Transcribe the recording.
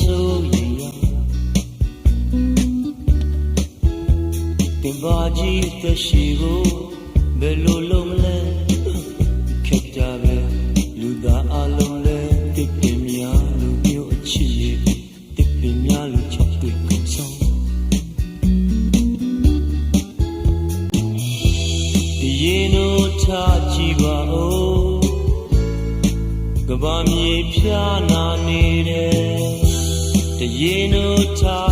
ဆိုရင်ရပင်ပါကြီးတက်ရှိကိုဘယ်လိုလုပ်မလဲခက်ကြပဲလူသားအလုံးလဲတစ်ပင်များလူမျိုးအချစ်ရဲ့တစ်ပင်များလူချောက်တွေ့ကုန်ဆုံးရင်တို့ထားကြည့်ပါဦးကဘာမြေဖြာနာနေတယ် တရင်